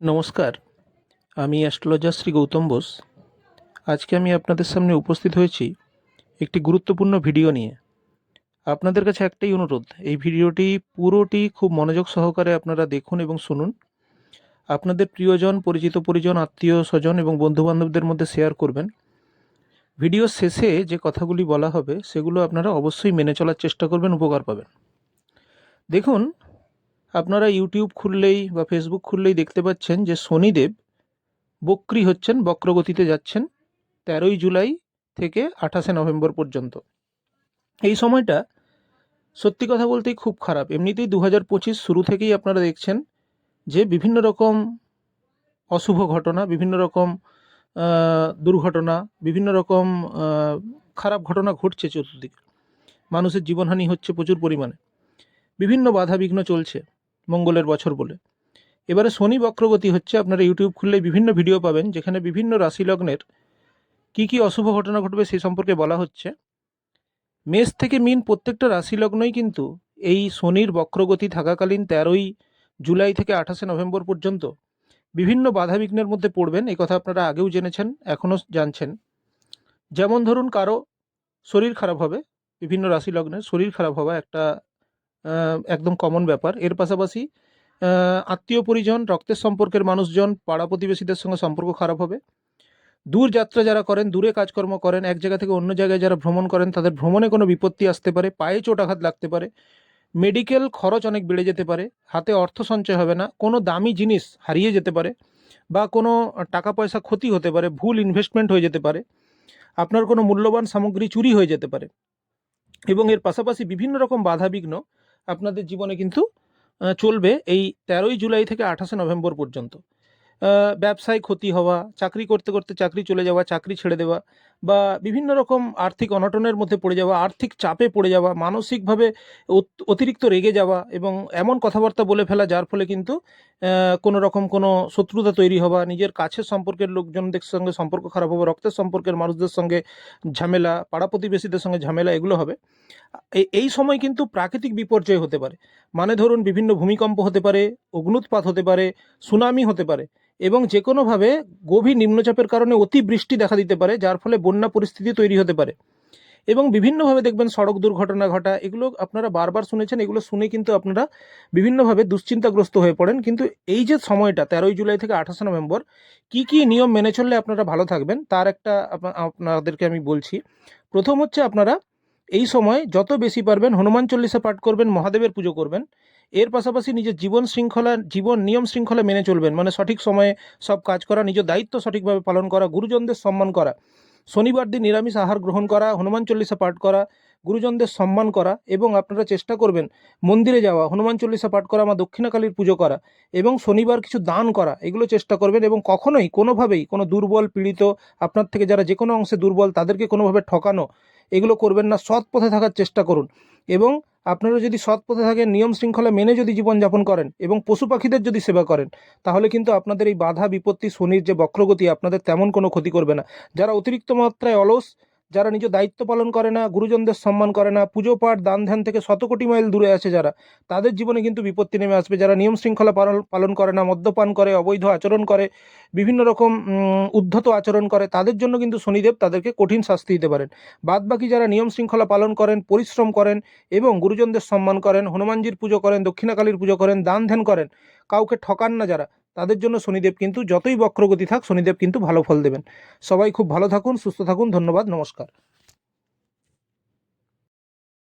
নমস্কার, আমি অ্যাস্ট্রোলজার শ্রী গৌতম বোস। আজকে আমি আপনাদের সামনে উপস্থিত হয়েছি একটি গুরুত্বপূর্ণ ভিডিও নিয়ে। আপনাদের কাছে একটাই অনুরোধ, এই ভিডিওটি পুরোটি খুব মনোযোগ সহকারে আপনারা দেখুন এবং শুনুন। আপনাদের প্রিয়জন, পরিচিত পরিজন, আত্মীয় স্বজন এবং বন্ধুবান্ধবদের মধ্যে শেয়ার করবেন। ভিডিও শেষে যে কথাগুলি বলা হবে, সেগুলো আপনারা অবশ্যই মেনে চলার চেষ্টা করবেন, উপকার পাবেন। দেখুন আপনারা ইউটিউব খুললেই বা ফেসবুক খুললেই দেখতে পাচ্ছেন যে শনিদেব বক্রি হচ্ছেন, বক্রগতিতে যাচ্ছেন তেরোই জুলাই থেকে আঠাশে নভেম্বর পর্যন্ত। এই সময়টা সত্যি কথা বলতেই খুব খারাপ। এমনিতেই দু হাজার পঁচিশ শুরু থেকেই আপনারা দেখছেন যে বিভিন্ন রকম অশুভ ঘটনা, বিভিন্ন রকম দুর্ঘটনা, বিভিন্ন রকম খারাপ ঘটনা ঘটছে চতুর্দিকে। মানুষের জীবনহানি হচ্ছে প্রচুর পরিমাণে। বিভিন্ন বাধা বিঘ্ন চলছে। মঙ্গলের বছর বলে। এবারে শনি বক্রগতি হচ্ছে, আপনারা ইউটিউব খুললে বিভিন্ন ভিডিও পাবেন, যেখানে বিভিন্ন রাশি লগ্নের কী কী অশুভ ঘটনা ঘটবে সেই সম্পর্কে বলা হচ্ছে। মেষ থেকে মিন প্রত্যেকটা রাশি লগ্নই কিন্তু এই শনির বক্রগতি থাকাকালীন তেরোই জুলাই থেকে আঠাশে নভেম্বর পর্যন্ত বিভিন্ন বাধা বিঘ্নের মধ্যে পড়বেন এই কথা আপনারা আগেও জেনেছেন, এখনও জানছেন। যেমন ধরুন কারও শরীর খারাপ হবে, বিভিন্ন রাশি লগ্নের শরীর খারাপ হওয়া একটা একদম কমন ব্যাপার। এর পাশাপাশি আত্মীয় পরিজন, রক্তের সম্পর্কের মানুষজন, পাড়া প্রতিবেশীদের সঙ্গে সম্পর্ক খারাপ হবে। দূর যাত্রা যারা করেন, দূরে কাজকর্ম করেন, এক জায়গা থেকে অন্য জায়গায় যারা ভ্রমণ করেন, তাদের ভ্রমণে কোনো বিপত্তি আসতে পারে, পায়ে চোটাঘাত লাগতে পারে মেডিকেল খরচ অনেক বেড়ে যেতে পারে, হাতে অর্থ সঞ্চয় হবে না, কোনো দামি জিনিস হারিয়ে যেতে পারে, বা কোনো টাকা পয়সা ক্ষতি হতে পারে, ভুল ইনভেস্টমেন্ট হয়ে যেতে পারে, আপনার কোনো মূল্যবান সামগ্রী চুরি হয়ে যেতে পারে। এবং এর পাশাপাশি বিভিন্ন রকম বাধা বিঘ্ন আপনাদের জীবনে কিন্তু চলবে এই তেরোই জুলাই থেকে আঠাশে নভেম্বর পর্যন্ত। ব্যবসায় ক্ষতি হওয়া, চাকরি করতে করতে চাকরি চলে যাওয়া, চাকরি ছেড়ে দেওয়া বা বিভিন্ন রকম আর্থিক অনটনের মধ্যে পড়ে যাওয়া, আর্থিক চাপে পড়ে যাওয়া, মানসিকভাবে অতিরিক্ত রেগে যাওয়া এবং এমন কথাবার্তা বলে ফেলা যার ফলে কিন্তু কোনো রকম কোনো শত্রুতা তৈরি হওয়া, নিজের কাছের সম্পর্কের লোকজনদের সঙ্গে সম্পর্ক খারাপ হওয়া, রক্তের সম্পর্কের মানুষদের সঙ্গে ঝামেলা, পাড়া প্রতিবেশীদের সঙ্গে ঝামেলা, এগুলো হবে। এই এই সময় কিন্তু প্রাকৃতিক বিপর্যয় হতে পারে। মানে ধরুন বিভিন্ন ভূমিকম্প হতে পারে অগ্নুৎপাত হতে পারে, সুনামি হতে পারে। এবং যে কোনোভাবে গভীর নিম্নচাপের কারণে অতিবৃষ্টি দেখা দিতে পারে, যার ফলে বন্যা পরিস্থিতি তৈরি হতে পারে। এবং বিভিন্নভাবে দেখবেন সড়ক দুর্ঘটনা ঘটা, এগুলো আপনারা বারবার শুনেছেন, এগুলো শুনে কিন্তু আপনারা বিভিন্নভাবে দুশ্চিন্তাগ্রস্ত হয়ে পড়েন। কিন্তু এই যে সময়টা, তেরোই জুলাই থেকে আঠাশে নভেম্বর, কি কি নিয়ম মেনে চললে আপনারা ভালো থাকবেন? তার একটা আপনা- আপনাদেরকে আমি বলছি। প্রথম হচ্ছে আপনারা এই সময় যত বেশি পারবেন, হনুমান চল্লিশা পাঠ করবেন, মহাদেবের পুজো করবেন। এর পাশাপাশি নিজের জীবন শৃঙ্খলা, জীবন নিয়ম শৃঙ্খলা মেনে চলবেন। মানে সঠিক সময়ে সব কাজ করা, নিজের দায়িত্ব সঠিকভাবে পালন করা, গুরুজনদের সম্মান করা। শনিবার দিন নিরামিষ আহার গ্রহণ করা, হনুমান চল্লিশা পাঠ করা, গুরুজনদের সম্মান করা এবং আপনারা চেষ্টা করবেন মন্দিরে যাওয়া, হনুমান চল্লিশা পাঠ করা, মা দক্ষিণাকালীর পুজো করা এবং শনিবার কিছু দান করা, এগুলো চেষ্টা করবেন এবং কখনোই কোনোভাবেই কোনো দুর্বল পীড়িত, আপনার থেকে যারা যে কোনো অংশে দুর্বল, তাদেরকে কোনোভাবে ঠকানো এগুলো করবেন না সৎ পথে থাকার চেষ্টা করুন। এবং আপনারা যদি সৎ পথে থাকেন, নিয়ম শৃঙ্খলা মেনে যদি জীবনযাপন করেন এবং পশু পাখিদের যদি সেবা করেন, তাহলে কিন্তু আপনাদের এই বাধা, বিপত্তি, শনির যে বক্রগতি, আপনাদের তেমন কোনো ক্ষতি করবে না। যারা অতিরিক্ত মাত্রায় অলস যারা নিজ দায়িত্ব পালন করে না, গুরুজনদের সম্মান করে না, পুজো পাঠ, দান ধ্যান থেকে শত কোটি মাইল দূরে আছে যারা, তাদের জীবনে কিন্তু বিপত্তি নেমে আসবে। যারা নিয়ম শৃঙ্খলা পালন করে না, মদ্যপান করে, অবৈধ আচরণ করে, বিভিন্ন রকম উদ্ধত আচরণ করে, তাদের জন্য কিন্তু শনিদেব তাদেরকে কঠিন শাস্তি দিতে পারেন। বাদ বাকি যারা নিয়ম শৃঙ্খলা পালন করেন, পরিশ্রম করেন এবং গুরুজনদের সম্মান করেন, হনুমানজির পুজো করেন, দক্ষিণাকালীর পুজো করেন, দান ধ্যান করেন, কাউকে ঠকান না যারা তাদের জন্য শনিদেব কিন্তু যতই বক্রগতি থাক, শনিদেব কিন্তু ভালো ফল দেবেন। সবাই খুব ভালো থাকুন, সুস্থ থাকুন, ধন্যবাদ, নমস্কার।